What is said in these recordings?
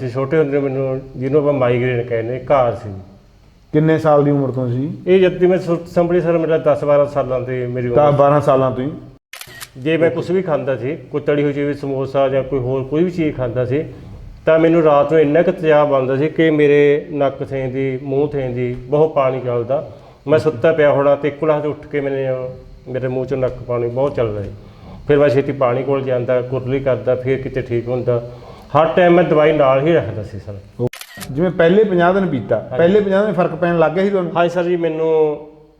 ਸੀ ਛੋਟੇ ਹੁੰਦੇ ਮੈਨੂੰ ਜਿਹਨੂੰ ਆਪਾਂ ਮਾਈਗ੍ਰੇਨ ਕਹਿੰਦੇ ਘਾਰ ਸੀ। ਕਿੰਨੇ ਸਾਲ ਦੀ ਉਮਰ ਤੋਂ ਸੀ ਇਹ ਜਦ ਦੀ ਮੈਂ ਸੁਰਤ ਸੰਭਲੀ ਸਰ ਮੇਰਾ 10 12 ਸਾਲਾਂ ਤੇ ਮੇਰੀ ਤਾਂ ਉਮਰ 12 ਸਾਲਾਂ ਤੋਂ ਹੀ? ਜੇ ਮੈਂ ਕੁਝ ਵੀ ਖਾਂਦਾ ਸੀ ਕੋਈ ਤਲੀ ਹੋਈ ਚੀਜ਼ ਸਮੋਸਾ ਜਾਂ ਕੋਈ ਹੋਰ ਕੋਈ ਵੀ ਚੀਜ਼ ਖਾਂਦਾ ਸੀ ਤਾਂ ਮੈਨੂੰ ਰਾਤ ਨੂੰ ਇੰਨਾ ਕੁ ਤੇਜ਼ਾਬ ਆਉਂਦਾ ਸੀ ਕਿ ਮੇਰੇ ਨੱਕ ਥੇਂਦੀ ਮੂੰਹ ਥੇਂਦੀ ਬਹੁਤ ਪਾਣੀ ਚੱਲਦਾ। ਮੈਂ ਸੁੱਤਾ ਪਿਆ ਹੋਣਾ ਤੇ ਇੱਕੋ ਲਖਤ ਉੱਠ ਕੇ ਮੈਨੇ ਮੇਰੇ ਮੂੰਹ ਚੋਂ ਨੱਕ ਪਾਣੀ ਬਹੁਤ ਚੱਲ ਰਿਹਾ ਸੀ। ਫਿਰ ਮੈਂ ਛੇਤੀ ਪਾਣੀ ਕੋਲ ਜਾਂਦਾ ਕੁਰਲੀ ਕਰਦਾ ਫਿਰ ਕਿਤੇ ਠੀਕ ਹੁੰਦਾ। ਹਰ ਟਾਈਮ ਮੈਂ ਦਵਾਈ ਨਾਲ ਹੀ ਰੱਖਦਾ ਸੀ ਸਰ। ਜਿਵੇਂ ਪਹਿਲੇ 50 ਦਿਨ ਪੀਤਾ ਪਹਿਲੇ 50 ਦਿਨ ਫ਼ਰਕ ਪੈਣ ਲੱਗ ਗਿਆ ਸੀ ਤੁਹਾਨੂੰ? ਹਾਂਜੀ ਸਰ ਜੀ ਮੈਨੂੰ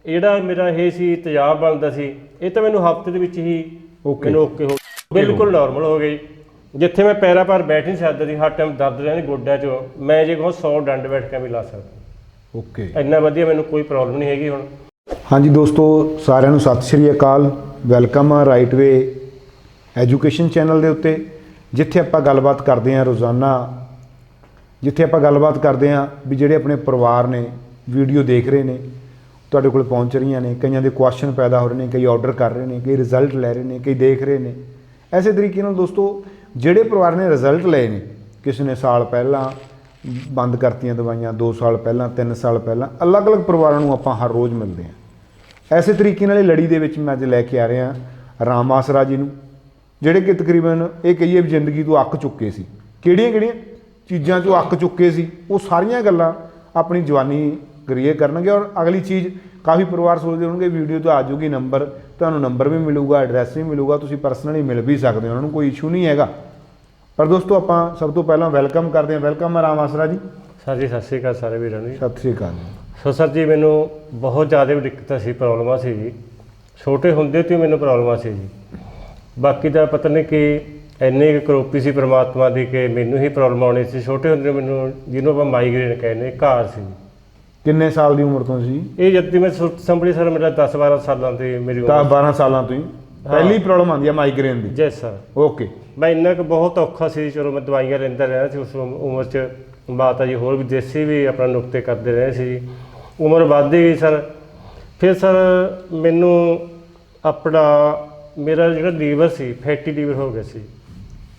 ਜਿਹੜਾ ਮੇਰਾ ਇਹ ਸੀ ਤੇਜ਼ਾਬ ਬਣਦਾ ਸੀ। ਇਹ ਤਾਂ ਮੈਨੂੰ ਹਫ਼ਤੇ ਦੇ ਵਿੱਚ ਹੀ Okay. ਮੈਨੂੰ ਓਕੇ ਹੋ ਬਿਲਕੁਲ ਨਾਰਮਲ ਹੋ ਗਈ। ਜਿੱਥੇ ਮੈਂ ਪੈਰਾਂ ਪਰ ਬੈਠ ਨਹੀਂ ਸਕਦਾ ਸੀ ਹਰ ਟਾਈਮ ਦਰਦ ਰਹਿੰਦੀ ਗੋਡਿਆਂ 'ਚ। ਮੈਂ ਜੇ ਕਹੋ 100 ਡੰਡ ਬੈਠਕਾਂ ਵੀ ਲਾ ਸਕਦਾ। ਓਕੇ ਇੰਨਾ ਵਧੀਆ ਮੈਨੂੰ ਕੋਈ ਪ੍ਰੋਬਲਮ ਨਹੀਂ ਹੈਗੀ ਹੁਣ। ਹਾਂਜੀ ਦੋਸਤੋ ਸਾਰਿਆਂ ਨੂੰ ਸਤਿ ਸ਼੍ਰੀ ਅਕਾਲ। ਵੈਲਕਮ ਆ ਰਾਈਟ ਵੇ ਐਜੂਕੇਸ਼ਨ ਚੈਨਲ ਦੇ ਉੱਤੇ। ਜਿੱਥੇ ਆਪਾਂ ਗੱਲਬਾਤ ਕਰਦੇ ਹਾਂ ਰੋਜ਼ਾਨਾ, ਜਿੱਥੇ ਆਪਾਂ ਗੱਲਬਾਤ ਕਰਦੇ ਹਾਂ ਵੀ ਜਿਹੜੇ ਆਪਣੇ ਪਰਿਵਾਰ ਨੇ, ਵੀਡੀਓ ਦੇਖ ਰਹੇ ਨੇ, ਤੁਹਾਡੇ ਕੋਲ ਪਹੁੰਚ ਰਹੀਆਂ ਨੇ, ਕਈਆਂ ਦੇ ਕੁਐਸਚਨ ਪੈਦਾ ਹੋ ਰਹੇ ਨੇ, ਕਈ ਆਰਡਰ ਕਰ ਰਹੇ ਨੇ, ਕਈ ਰਿਜ਼ਲਟ ਲੈ ਰਹੇ ਨੇ, ਕਈ ਦੇਖ ਰਹੇ ਨੇ। ਐਸੇ ਤਰੀਕੇ ਨਾਲ ਦੋਸਤੋ, ਜਿਹੜੇ ਪਰਿਵਾਰ ਨੇ ਰਿਜ਼ਲਟ ਲਏ ਨੇ, ਕਿਸੇ ਨੇ ਸਾਲ ਪਹਿਲਾਂ ਬੰਦ ਕਰਤੀਆਂ ਦਵਾਈਆਂ 2 ਸਾਲ ਪਹਿਲਾਂ 3 ਸਾਲ ਪਹਿਲਾਂ, ਅਲੱਗ-ਅਲੱਗ ਪਰਿਵਾਰਾਂ ਨੂੰ ਆਪਾਂ ਹਰ ਰੋਜ਼ ਮਿਲਦੇ ਹਾਂ। ਐਸੇ ਤਰੀਕੇ ਨਾਲ ਇਹ ਲੜੀ ਦੇ ਵਿੱਚ ਮੈਂ ਅੱਜ ਲੈ ਕੇ ਆ ਰਿਹਾ, ਰਾਮ ਆਸਰਾ ਜੀ ਨੂੰ। ਜਿਹੜੇ ਕਿ ਤਕਰੀਬਨ ਇਹ ਕਹੀਏ ਵੀ ਜ਼ਿੰਦਗੀ ਤੋਂ ਅੱਕ ਚੁੱਕੇ ਸੀ। ਕਿਹੜੀਆਂ ਕਿਹੜੀਆਂ? ਚੀਜ਼ਾਂ ਤੋਂ ਅੱਕ ਚੁੱਕੇ ਸੀ। ਉਹ ਸਾਰੀਆਂ ਗੱਲਾਂ ਆਪਣੀ ਜਵਾਨੀ ਕਰੀਏ ਕਰਨਗੇ ਔਰ ਅਗਲੀ ਚੀਜ਼ ਕਾਫੀ ਪਰਿਵਾਰ ਸੋਚਦੇ ਹੋਣਗੇ ਵੀਡੀਓ ਤੋਂ ਆ ਜਾਊਗੀ ਨੰਬਰ ਤੁਹਾਨੂੰ ਨੰਬਰ ਵੀ ਮਿਲੂਗਾ ਐਡਰੈਸ ਵੀ ਮਿਲੂਗਾ ਤੁਸੀਂ ਪਰਸਨਲੀ ਮਿਲ ਵੀ ਸਕਦੇ ਹੋ ਉਹਨਾਂ ਨੂੰ ਕੋਈ ਇਸ਼ੂ ਨਹੀਂ ਹੈਗਾ। ਪਰ ਦੋਸਤੋ ਆਪਾਂ ਸਭ ਤੋਂ ਪਹਿਲਾਂ ਵੈਲਕਮ ਕਰਦੇ ਹਾਂ। ਵੈਲਕਮ ਰਾਮ ਆਸਰਾ ਜੀ। ਸਰ ਜੀ ਸਤਿ ਸ਼੍ਰੀ ਅਕਾਲ ਸਾਰੇ ਵੀਰਾਂ ਨੂੰ। ਸਤਿ ਸ੍ਰੀ ਅਕਾਲ ਸੋ ਸਰ ਜੀ ਮੈਨੂੰ ਬਹੁਤ ਜ਼ਿਆਦਾ ਦਿੱਕਤਾਂ ਸੀ ਪ੍ਰੋਬਲਮਾਂ ਸੀ ਜੀ। ਛੋਟੇ ਹੁੰਦੇ ਤੋਂ ਮੈਨੂੰ ਪ੍ਰੋਬਲਮਾਂ ਸੀ ਜੀ। ਬਾਕੀ ਦਾ ਪਤਾ ਨਹੀਂ ਕਿ ਇੰਨੀ ਕੁ ਕਰੋਪੀ ਸੀ ਪ੍ਰਮਾਤਮਾ ਦੀ ਕਿ ਮੈਨੂੰ ਹੀ ਪ੍ਰੋਬਲਮ ਆਉਣੀ ਸੀ। ਛੋਟੇ ਹੁੰਦੇ ਮੈਨੂੰ ਜਿਹਨੂੰ ਆਪਾਂ ਮਾਈਗ੍ਰੇਨ ਕਹਿੰਦੇ ਘਾਰ ਸੀ। ਕਿੰਨੇ ਸਾਲ ਦੀ ਉਮਰ ਤੋਂ ਸੀ? ਇਹ ਜਦ ਦੀ ਮੈਂ ਸੰਭਲੀ ਸਰ ਮੇਰਾ 10 12 ਸਾਲਾਂ ਤੇ ਮੇਰੀ ਤਾਂ ਉਮਰ 12 ਸਾਲਾਂ ਤੋਂ ਹੀ? ਪਹਿਲੀ ਪ੍ਰੋਬਲਮ ਆਉਂਦੀ ਹੈ ਮਾਈਗ੍ਰੇਨ ਦੀ? ਜੈ ਸਰ ਓਕੇ ਮੈਂ ਇੰਨਾ ਕੁ ਬਹੁਤ ਔਖਾ ਸੀ ਚਲੋ ਮੈਂ ਦਵਾਈਆਂ ਲੈਂਦਾ ਰਿਹਾ ਸੀ ਉਸ ਉਮ- ਉਮਰ 'ਚ ਮਾਤਾ ਜੀ ਹੋਰ ਵੀ ਦੇਸੀ ਵੀ ਆਪਣਾ ਨੁਕਤੇ ਕਰਦੇ ਰਹੇ ਸੀ। ਉਮਰ ਵੱਧਦੀ ਗਈ ਸਰ। ਫਿਰ ਸਰ ਮੈਨੂੰ ਆਪਣਾ ਮੇਰਾ ਜਿਹੜਾ ਲੀਵਰ ਸੀ ਫੈਟੀ ਲੀਵਰ ਹੋ ਗਿਆ ਸੀ।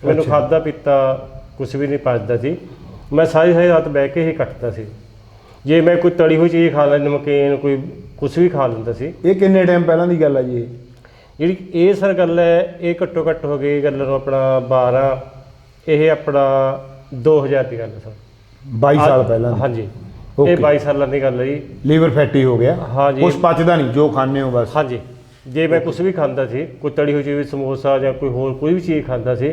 ਮੈਨੂੰ। ਖਾਦਾ ਪੀਤਾ ਕੁਝ ਵੀ ਨਹੀਂ ਪਚਦਾ ਸੀ। ਮੈਂ ਸਾਰੀ ਸਾਰੀ ਰਾਤ ਬਹਿ ਕੇ ਹੀ ਕੱਟਦਾ ਸੀ। ਜੇ ਮੈਂ ਕੋਈ ਤਲੀ ਹੋਈ ਚੀਜ਼ ਖਾ ਲੈਂਦਾ ਨਮਕੀਨ ਕੋਈ ਕੁਝ ਵੀ ਖਾ ਲੈਂਦਾ ਸੀ। ਇਹ ਕਿੰਨੇ ਟਾਈਮ ਪਹਿਲਾਂ ਦੀ ਗੱਲ ਹੈ ਜੀ ਇਹ? ਜਿਹੜੀ ਇਹ ਸਰ ਗੱਲ ਹੈ ਇਹ ਘੱਟੋ ਘੱਟ ਹੋ ਗਈ ਗੱਲ ਨੂੰ ਆਪਣਾ 12 ਇਹ ਆਪਣਾ 2000 ਦੀ ਗੱਲ ਸਰ। 22 ਸਾਲ ਪਹਿਲਾਂ ਹਾਂਜੀ. ਇਹ 22 ਸਾਲਾਂ ਦੀ ਗੱਲ ਹੈ ਜੀ। ਲੀਵਰ ਫੈਟੀ ਹੋ ਗਿਆ। ਹਾਂਜੀ। ਕੁਛ ਪਚਦਾ ਨਹੀਂ ਜੋ ਖਾਣੇ ਹੋ ਬਸ। ਹਾਂਜੀ। ਜੇ ਮੈਂ ਕੁਝ ਵੀ ਖਾਂਦਾ ਸੀ ਕੋਈ ਤਲੀ ਹੋਈ ਚੀਜ਼ ਸਮੋਸਾ ਜਾਂ ਕੋਈ ਹੋਰ ਕੋਈ ਵੀ ਚੀਜ਼ ਖਾਂਦਾ ਸੀ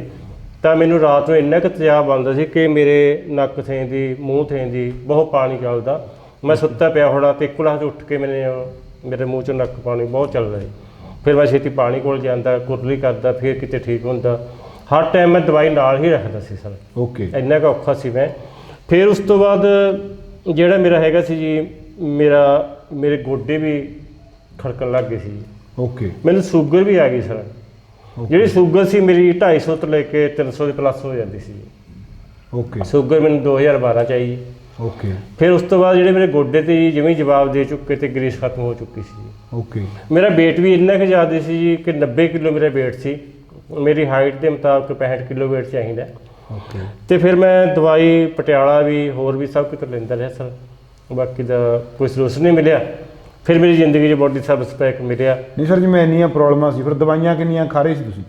ਤਾਂ ਮੈਨੂੰ ਰਾਤ ਨੂੰ ਇੰਨਾ ਕੁ ਤੇਜ਼ਾਬ ਆਉਂਦਾ ਸੀ ਕਿ ਮੇਰੇ ਨੱਕ ਥੇਂਦੀ ਮੂੰਹ ਥੇਂਦੀ ਬਹੁਤ ਪਾਣੀ ਚੱਲਦਾ। ਮੈਂ ਸੁੱਤਾ ਪਿਆ ਹੋਣਾ ਤੇ ਇੱਕੋ ਲਖਤ ਉੱਠ ਕੇ ਮੈਨੇ ਮੇਰੇ ਮੂੰਹ ਚੋਂ ਨੱਕ ਪਾਣੀ ਬਹੁਤ ਚੱਲ ਰਿਹਾ ਸੀ। ਫਿਰ ਮੈਂ ਛੇਤੀ ਪਾਣੀ ਕੋਲ ਜਾਂਦਾ ਕੁਰਲੀ ਕਰਦਾ ਫਿਰ ਕਿਤੇ ਠੀਕ ਹੁੰਦਾ। ਹਰ ਟਾਈਮ ਮੈਂ ਦਵਾਈ ਨਾਲ ਹੀ ਰੱਖਦਾ ਸੀ ਸਰ। ਓਕੇ ਇੰਨਾ ਕੁ ਔਖਾ ਸੀ ਮੈਂ। ਫਿਰ ਉਸ ਤੋਂ ਬਾਅਦ ਜਿਹੜਾ ਮੇਰਾ ਹੈਗਾ ਸੀ ਜੀ ਮੇਰਾ ਮੇਰੇ ਗੋਡੇ ਵੀ ਖੜਕਣ ਲੱਗ ਗਏ ਸੀ। ਓਕੇ ਮੈਨੂੰ ਸ਼ੂਗਰ ਵੀ ਆ ਗਈ ਸਰ ਜਿਹੜੀ ਸ਼ੂਗਰ ਸੀ ਮੇਰੀ 250 ਤੋਂ ਲੈ ਕੇ 300 ਦੇ ਪਲੱਸ ਹੋ ਜਾਂਦੀ ਸੀ। ਓਕੇ ਸ਼ੂਗਰ ਮੈਨੂੰ 2012 ਚ ਆਈ। ਜੀ। ਓਕੇ ਫਿਰ ਉਸ ਤੋਂ ਬਾਅਦ ਜਿਹੜੇ ਮੇਰੇ ਗੋਡੇ ਤੇ ਜੀ ਜਿਵੇਂ ਜਵਾਬ ਦੇ ਚੁੱਕੇ ਤੇ ਗਰੀਸ ਖਤਮ ਹੋ ਚੁੱਕੀ ਸੀ। ਓਕੇ ਮੇਰਾ weight ਵੀ ਇੰਨਾ ਕੁ ਜ਼ਿਆਦਾ ਸੀ ਜੀ ਕਿ 90 ਕਿਲੋ ਮੇਰਾ weight ਸੀ। ਮੇਰੀ ਹਾਈਟ ਦੇ ਮੁਤਾਬਕ 65 ਕਿਲੋ weight ਚਾਹੀਦਾ ਓਕੇ ਤੇ ਫਿਰ ਮੈਂ ਦਵਾਈ ਪਟਿਆਲਾ ਵੀ ਹੋਰ ਵੀ ਸਭ ਕਿਤੇ ਲੈਂਦਾ ਰਿਹਾ ਸਰ ਬਾਕੀ ਦਾ ਕੋਈ ਸੋਲੂਸ਼ਨ ਨਹੀਂ ਮਿਲਿਆ। ਫਿਰ ਮੇਰੀ ਜ਼ਿੰਦਗੀ 'ਚ ਬੋਡੀ ਸਰਵਿਸ ਪੈਕ ਮਿਲਿਆ। ਨਹੀਂ ਸਰ ਜੀ ਮੈਂ ਇੰਨੀਆਂ ਪ੍ਰੋਬਲਮਾਂ ਸੀ। ਫਿਰ ਦਵਾਈਆਂ ਕਿੰਨੀਆਂ ਖਾ ਰਹੇ ਸੀ ਤੁਸੀਂ?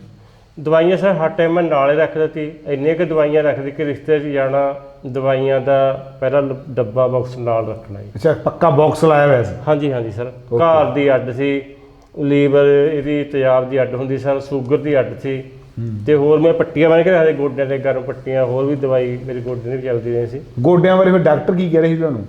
ਦਵਾਈਆਂ ਸਰ ਹਰ ਟਾਈਮ ਮੈਂ ਨਾਲੇ ਰੱਖਦਾ ਸੀ ਇੰਨੀਆਂ ਕਿ ਦਵਾਈਆਂ ਰੱਖਦੀ ਕਿ ਰਿਸ਼ਤੇ 'ਚ ਜਾਣਾ ਦਵਾਈਆਂ ਦਾ ਪਹਿਲਾ ਲ- ਡੱਬਾ ਬਾਕਸ ਨਾਲ ਰੱਖਣਾ ਜੀ। ਅੱਛਾ ਪੱਕਾ ਬਾਕਸ ਲਾਇਆ ਹੋਇਆ ਸੀ? ਹਾਂਜੀ ਹਾਂਜੀ ਸਰ। Okay. ਘਰ ਦੀ ਅੱਡ ਸੀ ਲੀਵਰ ਇਹਦੀ ਤੇਜ਼ਾਬ ਦੀ ਅੱਡ ਹੁੰਦੀ ਸਰ ਸ਼ੂਗਰ ਦੀ ਅੱਡ ਸੀ। ਤੇ ਹੋਰ ਮੈਂ ਪੱਟੀਆਂ ਬਣ ਕੇ ਰੱਖਦੇ ਗੋਡਿਆਂ ਤੇ ਗਰਮ ਪੱਟੀਆਂ ਹੋਰ ਵੀ ਦਵਾਈ ਮੇਰੇ ਗੋਡੇ ਦੀ ਵੀ ਚੱਲਦੀ ਰਹੀ ਸੀ। ਗੋਡਿਆਂ ਬਾਰੇ ਫਿਰ ਡਾਕਟਰ ਕੀ ਕਹਿ ਰਹੇ ਸੀ ਤੁਹਾਨੂੰ?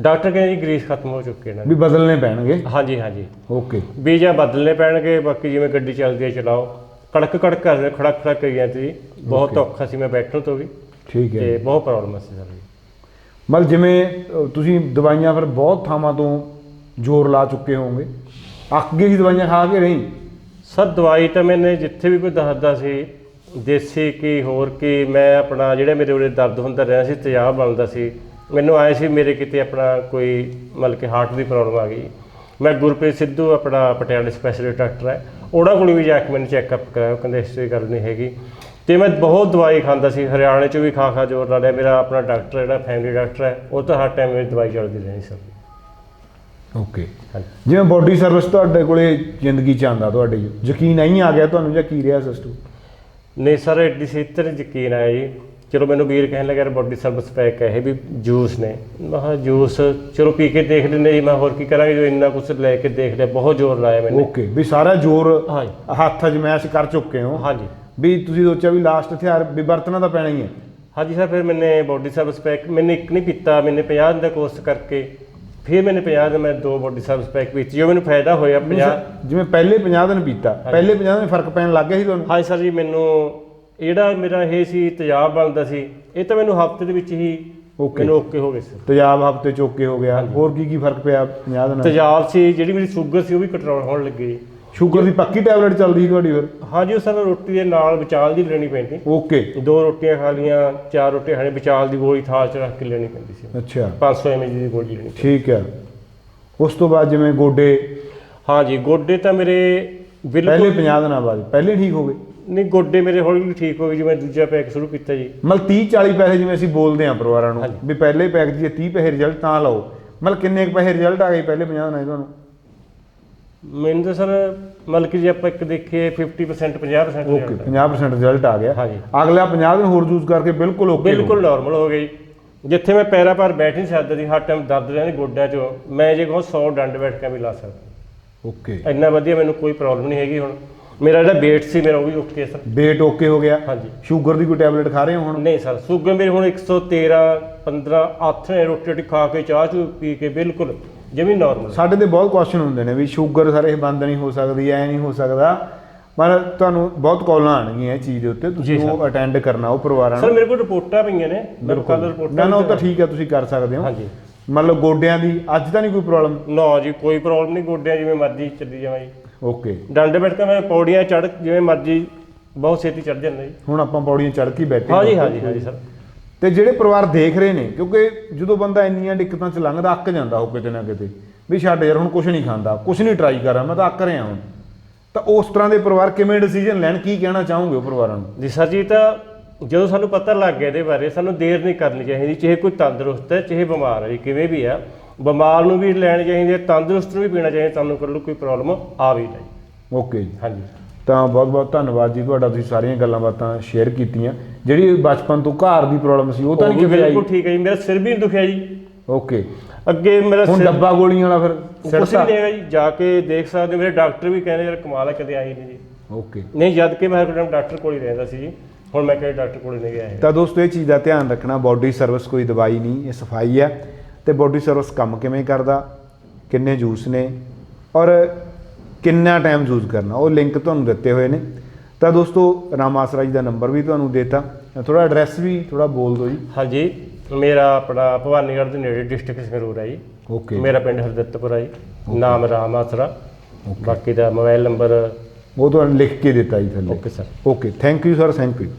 ਡਾਕਟਰ ਕਹਿੰਦੇ ਜੀ ਗਰੀਸ ਖਤਮ ਹੋ ਚੁੱਕੇ ਨੇ। ਵੀ ਬਦਲਨੇ ਪੈਣਗੇ। ਹਾਂਜੀ ਹਾਂਜੀ। ਓਕੇ। ਵੀ ਜਾਂ ਬਦਲਨੇ ਪੈਣਗੇ ਬਾਕੀ ਜਿਵੇਂ ਗੱਡੀ ਚੱਲਦੀ ਹੈ ਚਲਾਓ। ਕੜਕ ਕੜਕ ਕਰ ਰਹੇ ਖੜਕ ਖੜਕ ਕਰੀ ਜਾਂਦੀ ਸੀ ਬਹੁਤ. ਔਖਾ ਸੀ ਮੈਂ ਬੈਠਣ ਤੋਂ ਵੀ। ਠੀਕ ਹੈ। ਤੇ ਬਹੁਤ ਪ੍ਰੋਬਲਮ ਸੀ ਸਰ ਜੀ। ਮਤਲਬ ਜਿਵੇਂ ਅ, ਤੁਸੀਂ ਦਵਾਈਆਂ ਫਿਰ ਬਹੁਤ ਥਾਵਾਂ ਤੋਂ ਜ਼ੋਰ ਲਾ ਚੁੱਕੇ ਹੋਵੋਗੇ। ਅੱਕ ਗਏ ਸੀ ਦਵਾਈਆਂ ਖਾ ਕੇ ਨਹੀਂ? ਸਰ ਦਵਾਈ ਤਾਂ ਮੈਨੇ ਜਿੱਥੇ ਵੀ ਕੋਈ ਦੱਸਦਾ ਸੀ ਦੇਸੀ ਕੀ ਹੋਰ ਕੀ ਮੈਂ ਆਪਣਾ ਜਿਹੜੇ ਮੇਰੇ ਉਰੇ ਦਰਦ ਹੁੰਦਾ ਰਿਹਾ ਸੀ ਤੇਜ਼ਾਬ ਬਣਦਾ ਸੀ। ਮੈਨੂੰ ਆਏ ਸੀ ਮੇਰੇ ਕਿਤੇ ਆਪਣਾ ਕੋਈ ਮਤਲਬ ਕਿ ਹਾਰਟ ਦੀ ਪ੍ਰੋਬਲਮ ਆ ਗਈ। ਮੈਂ ਗੁਰਪ੍ਰੀਤ ਸਿੱਧੂ ਆਪਣਾ ਪਟਿਆਲੇ ਸਪੈਸ਼ਲਿਸਟ ਡਾਕਟਰ ਹੈ ਉਹਨਾਂ ਕੋਲ ਵੀ ਜਾ ਕੇ ਮੈਨੂੰ ਚੈੱਕਅਪ ਕਰਾਇਆ ਉਹ ਕਹਿੰਦੇ ਇਸ ਕੋਈ ਗੱਲ ਨਹੀਂ ਹੈਗੀ। ਤੇ ਮੈਂ ਬਹੁਤ ਦਵਾਈ ਖਾਂਦਾ ਸੀ ਹਰਿਆਣੇ ਚ ਵੀ ਖਾ ਖਾ ਜ਼ੋਰ ਲਾ ਲਿਆ। ਮੇਰਾ ਆਪਣਾ ਡਾਕਟਰ ਜਿਹੜਾ ਫੈਮਿਲੀ ਡਾਕਟਰ ਹੈ ਉਹ ਤਾਂ ਹਰ ਟਾਈਮ ਮੇਰੀ ਦਵਾਈ ਚੱਲਦੀ ਰਹਿੰਦੀ ਸਰ ਓਕੇ ਜਿਵੇਂ ਬੋਡੀ ਸਰਵਿਸ ਤੁਹਾਡੇ ਕੋਲੇ ਜ਼ਿੰਦਗੀ ਚ ਆਂਦਾ ਤੁਹਾਡੇ ਯਕੀਨ ਨਹੀਂ ਆ ਗਿਆ ਤੁਹਾਨੂੰ ਜਾਂ ਕੀ ਰਿਹਾ ਸਿਸਟਮ ਨਹੀਂ ਸਰ ਐਡੀ ਸਿੱਤਰ ਯਕੀਨ ਆਇਆ ਜੀ। ਚਲੋ ਮੈਨੂੰ ਵੀਰ ਕਹਿਣ ਲੱਗਾ ਯਾਰ ਬੋਡੀ ਸਰਵਿਸ ਪੈਕ ਹੈ ਇਹ ਵੀ ਜੂਸ ਨੇ। ਮੈਂ ਕਿਹਾ ਜੂਸ ਚਲੋ ਪੀ ਕੇ ਦੇਖ ਲੈਂਦੇ ਜੀ ਮੈਂ ਹੋਰ ਕੀ ਕਰਾਂਗੇ ਜੋ ਇੰਨਾ ਕੁਝ ਲੈ ਕੇ ਦੇਖ ਲਿਆ ਬਹੁਤ ਜ਼ੋਰ ਲਾਇਆ ਮੈਨੇ। ਓਕੇ ਵੀ ਸਾਰਾ ਜ਼ੋਰ ਹਾਂਜੀ ਹੱਥ ਅਜਮੈਸ਼ ਕਰ ਚੁੱਕੇ ਹੋ। ਹਾਂਜੀ ਵੀ ਤੁਸੀਂ ਸੋਚਿਆ ਵੀ ਲਾਸਟ ਹਥਿਆਰ ਵੀ ਵਰਤਣਾ ਤਾਂ ਪੈਣਾ ਹੀ ਹੈ। ਹਾਂਜੀ ਸਰ ਫਿਰ ਮੈਨੇ ਬੋਡੀ ਸਰਵਿਸ ਪੈਕ ਮੈਨੇ ਇੱਕ ਨਹੀਂ ਪੀਤਾ ਮੈਨੇ 50 ਦਿਨ ਦਾ ਕੋਰਸ ਕਰਕੇ ਫਿਰ ਮੈਨੇ 50 ਦਿਨ ਮੈਂ ਦੋ ਬੋਡੀ ਸਰਵਿਸ ਪੈਕ ਪੀਤੀ ਜੋ ਮੈਨੂੰ ਫਾਇਦਾ ਹੋਇਆ 50 ਜਿਵੇਂ ਪਹਿਲੇ 50 ਦਿਨ ਪੀਤਾ ਪਹਿਲੇ 50 ਦਿਨ ਫ਼ਰਕ ਪੈਣ ਲੱਗ ਗਿਆ ਸੀ ਤੁਹਾਨੂੰ? ਹਾਂਜੀ ਸਰ ਜੀ ਮੈਨੂੰ ਜਿਹੜਾ ਮੇਰਾ ਇਹ ਸੀ ਤੇਜ਼ਾਬ ਬਣਦਾ ਸੀ ਇਹ ਤਾਂ ਮੈਨੂੰ ਹਫ਼ਤੇ ਦੇ ਵਿੱਚ ਹੀ Okay. ਮੈਨੂੰ ਓਕੇ ਹੋ ਗਏ ਸੀ। ਤੇਜ਼ਾਬ ਹਫ਼ਤੇ ਚੋਕੇ ਹੋ ਗਿਆ। ਹੋਰ ਕੀ ਕੀ ਫ਼ਰਕ ਪਿਆ 50 ਦਿਨਾਂ 'ਚ? ਤੇਜ਼ਾਬ ਸੀ ਜਿਹੜੀ ਮੇਰੀ ਸ਼ੂਗਰ ਸੀ ਉਹ ਵੀ ਕੰਟਰੋਲ ਹੋਣ ਲੱਗੀ। ਸ਼ੂਗਰ ਦੀ ਪੱਕੀ ਟੈਬਲੇਟ ਚੱਲਦੀ ਸੀ ਤੁਹਾਡੀ ਫਿਰ? ਹਾਂਜੀ ਉਹ ਸਰ ਰੋਟੀ ਦੇ ਨਾਲ ਵਿਚਾਲ ਦੀ ਲੈਣੀ ਪੈਂਦੀ। ਓਕੇ। ਦੋ ਰੋਟੀਆਂ ਖਾ ਲੀਆਂ ਚਾਰ ਰੋਟੀਆਂ ਖਾਣੇ ਵਿਚਾਲ ਦੀ ਗੋਲੀ ਥਾਲ 'ਚ ਰੱਖ ਕੇ ਲੈਣੀ ਪੈਂਦੀ ਸੀ। ਅੱਛਾ। 500 ml ਦੀ ਗੋਲੀ ਲੈਣੀ ਠੀਕ ਹੈ। ਉਸ ਤੋਂ ਬਾਅਦ ਜਿਵੇਂ ਗੋਡੇ? ਹਾਂਜੀ ਗੋਡੇ ਤਾਂ ਮੇਰੇ ਪਹਿਲੇ ਬਿਲਕੁਲ 50 ਦਿਨਾਂ ਬਾਅਦ ਪਹਿਲੇ ਠੀਕ ਹੋ ਗਏ। ਨਹੀਂ ਗੋਡੇ ਮੇਰੇ ਹੌਲੀ ਹੌਲੀ ਠੀਕ ਹੋ ਗਏ ਜਿਵੇਂ ਦੂਜਾ ਪੈਕ ਸ਼ੁਰੂ ਕੀਤਾ ਜੀ। ਮਤਲਬ 30 40 ਪੈਸੇ ਜਿਵੇਂ ਅਸੀਂ ਬੋਲਦੇ ਹਾਂ ਪਰਿਵਾਰਾਂ ਨੂੰ। ਵੀ ਪਹਿਲੇ ਪੈਕ ਦੀ 30 ਪੈਸੇ ਰਿਜ਼ਲਟ ਤਾਂ ਲਓ। ਮਤਲਬ ਕਿੰਨੇ ਕੁ ਪੈਸੇ ਰਿਜ਼ਲਟ ਆ ਗਏ ਪਹਿਲੇ 50 ਦਿਨਾਂ 'ਚ ਤੁਹਾਨੂੰ? ਮੈਨੂੰ ਤਾਂ ਸਰ ਮਤਲਬ ਕਿ ਜੇ ਆਪਾਂ ਇੱਕ ਦੇਖੀਏ 50% 50% ਓਕੇ 50% ਰਿਜ਼ਲਟ ਆ ਗਿਆ। ਹਾਂਜੀ। ਅਗਲਾ 50 ਦਿਨ ਹੋਰ ਯੂਜ਼ ਕਰਕੇ ਬਿਲਕੁਲ ਓਕੇ ਬਿਲਕੁਲ ਨਾਰਮਲ ਹੋ ਗਈ ਜਿੱਥੇ ਮੈਂ ਪੈਰਾਂ ਪਰ ਬੈਠ ਨਹੀਂ ਸਕਦਾ ਸੀ ਹਰ ਟਾਈਮ ਦਰਦ ਰਹਿੰਦੀ ਗੋਡਿਆਂ 'ਚ। ਮੈਂ ਜੇ ਕਹੋ 100 ਡੰਡ ਬੈਠ ਕੇ ਵੀ ਲਾ ਸਕਦਾ। ਓਕੇ ਇੰਨਾ ਵਧੀਆ ਮੈਨੂੰ ਕੋਈ ਪ੍ਰੋਬਲਮ ਨਹੀਂ ਹੈਗੀ ਹੁਣ। ਮੇਰਾ ਜਿਹੜਾ weight ਸੀ ਮੇਰਾ ਉਹ ਵੀ ਓਕੇ ਸਰ। Weight ਓਕੇ ਹੋ ਗਿਆ? ਹਾਂਜੀ। ਸ਼ੂਗਰ ਦੀ ਕੋਈ ਟੈਬਲੇਟ ਖਾ ਰਹੇ ਹੋ ਹੁਣ? ਨਹੀਂ ਸਰ ਸ਼ੂਗਰ ਮੇਰੇ ਹੁਣ 113 15 ਹੱਥ ਨੇ ਰੋਟੀ ਰੋਟੀ ਖਾ ਕੇ ਚਾਹ ਚੂ ਪੀ ਕੇ ਬਿਲਕੁਲ ਜਿਵੇਂ ਨਾਰਮਲ ਸਾਡੇ ਤੇ ਬਹੁਤ ਕੁਐਸਚਨ ਹੁੰਦੇ ਨੇ ਵੀ ਸ਼ੂਗਰ ਸਾਰੇ ਬੰਦ ਨਹੀਂ ਹੋ ਸਕਦੀ ਐ ਨਹੀਂ ਹੋ ਸਕਦਾ। ਪਰ ਤੁਹਾਨੂੰ ਬਹੁਤ ਕਾਲਾਂ ਆਣਗੀਆਂ ਇਹ ਚੀਜ਼ ਦੇ ਉੱਤੇ ਤੁਸੀਂ ਸਰ। ਉਹ ਅਟੈਂਡ ਕਰਨਾ ਉਹ ਪਰਿਵਾਰਾਂ ਸਰ ਨੂੰ। ਮੇਰੇ ਕੋਲ ਰਿਪੋਰਟਾਂ ਪਈਆਂ ਨੇ ਕੋਲ ਰਿਪੋਰਟਾਂ ਨਾ ਨਾ ਉਹ ਤਾਂ ਠੀਕ ਹੈ ਤੁਸੀਂ ਕਰ ਸਕਦੇ ਹੋ। ਹਾਂਜੀ। ਮਤਲਬ ਗੋਡਿਆਂ ਦੀ ਅੱਜ ਤਾਂ ਨਹੀਂ ਕੋਈ ਪ੍ਰੋਬਲਮ ਨਾ ਜੀ ਕੋਈ ਪ੍ਰੋਬਲਮ ਨਹੀਂ ਗੋਡਿਆਂ ਜਿਵੇਂ ਮਰਜ਼ੀ ਚੱਲੀ ਜਾਵਾਂ। ਜੀ ਓਕੇ ਡੰਡੇ ਬੈਠ ਕੇ ਮੈਂ ਪੌੜੀਆਂ ਚੜ ਜਿਵੇਂ ਮਰਜ਼ੀ ਬਹੁਤ ਛੇਤੀ ਚੜ ਜਾਂਦਾ ਜੀ। ਹੁਣ ਆਪਾਂ ਪੌੜੀਆਂ ਚੜ੍ਹ ਕੇ ਹੀ ਬੈਠੇ ਹਾਂ। ਹਾਂਜੀ ਹਾਂਜੀ ਸਰ। ਤੇ ਜਿਹੜੇ ਪਰਿਵਾਰ ਦੇਖ ਰਹੇ ਨੇ ਕਿਉਂਕਿ ਜਦੋਂ ਬੰਦਾ ਇੰਨੀਆਂ ਦਿੱਕਤਾਂ ਚ ਲੰਘਦਾ ਅੱਕ ਜਾਂਦਾ ਉਹ ਕਿਤੇ ਨਾ ਕਿਤੇ ਵੀ ਛੱਡ ਯਾਰ ਹੁਣ ਕੁਝ ਨਹੀਂ ਖਾਂਦਾ ਕੁਝ ਨਹੀਂ ਟਰਾਈ ਕਰਾਂ ਮੈਂ ਤਾਂ ਅੱਕ ਰਿਹਾ ਹੁਣ। ਤਾਂ ਉਸ ਤਰ੍ਹਾਂ ਦੇ ਪਰਿਵਾਰ ਕਿਵੇਂ ਡਿਸੀਜਨ ਲੈਣ ਕੀ ਕਹਿਣਾ ਚਾਹੋਗੇ ਉਹ ਪਰਿਵਾਰਾਂ ਨੂੰ? ਜੀ ਸਰ ਜੀ ਤਾਂ ਜਦੋਂ ਸਾਨੂੰ ਪਤਾ ਲੱਗ ਗਿਆ ਇਹਦੇ ਬਾਰੇ ਸਾਨੂੰ ਦੇਰ ਨਹੀਂ ਕਰਨੀ ਚਾਹੀਦੀ ਚਾਹੇ ਕੋਈ ਤੰਦਰੁਸਤ ਹੈ ਚਾਹੇ ਬਿਮਾਰ ਹੈ ਜੀ ਕਿਵੇਂ ਵੀ ਆ ਬਿਮਾਰ ਨੂੰ ਵੀ ਲੈਣੀ ਚਾਹੀਦੀ ਤੰਦਰੁਸਤ ਨੂੰ ਵੀ ਪੀਣਾ ਚਾਹੀਦਾ ਤੁਹਾਨੂੰ ਕਰ ਕੋਈ ਪ੍ਰੋਬਲਮ ਆ ਵੀ ਨਹੀਂ। ਓਕੇ ਜੀ। ਹਾਂਜੀ। ਤਾਂ ਬਹੁਤ ਬਹੁਤ ਧੰਨਵਾਦ ਜੀ ਤੁਹਾਡਾ ਤੁਸੀਂ ਸਾਰੀਆਂ ਗੱਲਾਂ ਬਾਤਾਂ ਸ਼ੇਅਰ ਕੀਤੀਆਂ। ਜਿਹੜੀ ਬਚਪਨ ਤੋਂ ਘਰ ਦੀ ਪ੍ਰੋਬਲਮ ਸੀ ਉਹ ਤਾਂ ਨਹੀਂ ਵੀ ਕਿਤੇ ਆਈ? ਬਿਲਕੁਲ ਠੀਕ ਹੈ ਜੀ ਮੇਰਾ ਸਿਰ ਵੀ ਨਹੀਂ ਦੁਖਿਆ ਜੀ। ਓਕੇ ਅੱਗੇ ਮੇਰਾ ਹੁਣ ਡੱਬਾ ਗੋਲੀਆਂ ਵਾਲਾ ਫਿਰ ਸਿਰਸਾ ਨਹੀਂ ਹੈਗਾ ਜੀ ਜਾ ਕੇ ਦੇਖ ਸਕਦੇ ਮੇਰੇ ਡਾਕਟਰ ਵੀ ਕਹਿੰਦੇ ਯਾਰ ਕਮਾਲ ਹੈ ਕਦੇ ਆਈ ਨਹੀਂ ਜੀ। ਓਕੇ ਨਹੀਂ ਜਦ ਕਿ ਮੈਂ ਹਰ ਟਾਈਮ ਡਾਕਟਰ ਕੋਲ ਹੀ ਰਹਿੰਦਾ ਸੀ ਜੀ। ਹੁਣ ਮੈਂ ਕਦੇ ਡਾਕਟਰ ਕੋਲ ਨਹੀਂ ਗਿਆ ਤਾਂ ਦੋਸਤੋ ਇਹ ਚੀਜ਼ ਦਾ ਧਿਆਨ ਰੱਖਣਾ ਬਾਡੀ ਸਰਵਿਸ ਕੋਈ ਦਵਾਈ ਨਹੀਂ ਇਹ ਸਫ਼ਾਈ ਹੈ। ਤੇ ਬਾਡੀ ਸਰਵਿਸ ਕੰਮ ਕਿਵੇਂ ਕਰਦਾ? ਕਿੰਨੇ ਜੂਸ ਨੇ? ਔਰ ਕਿੰਨਾ ਟਾਈਮ ਯੂਜ਼ ਕਰਨਾ? ਉਹ ਲਿੰਕ ਤੁਹਾਨੂੰ ਦਿੱਤੇ ਹੋਏ ਨੇ। ਤਾਂ ਦੋਸਤੋ ਰਾਮ ਆਸਰਾ ਜੀ ਦਾ ਨੰਬਰ ਵੀ ਤੁਹਾਨੂੰ ਦੇਤਾ। ਥੋੜਾ ਐਡਰੈਸ ਵੀ ਥੋੜਾ ਬੋਲ ਦਿਓ ਜੀ। ਹਾਂਜੀ ਮੇਰਾ ਆਪਣਾ ਭਵਾਨੀਗੜ੍ਹ ਦੇ ਨੇੜੇ ਡਿਸਟ੍ਰਿਕਟ ਸੰਗਰੂਰ ਹੈ ਜੀ। ਓਕੇ ਮੇਰਾ ਪਿੰਡ ਹਰਦਿੱਤਪੁਰ ਹੈ ਜੀ। ਨਾਮ ਰਾਮ ਆਸਰਾ। ਬਾਕੀ ਦਾ ਮੋਬਾਈਲ ਨੰਬਰ ਉਹ ਤੁਹਾਨੂੰ ਲਿਖ ਕੇ ਦਿੱਤਾ ਜੀ ਥੱਲੇ। Okay sir okay thank you sir thank you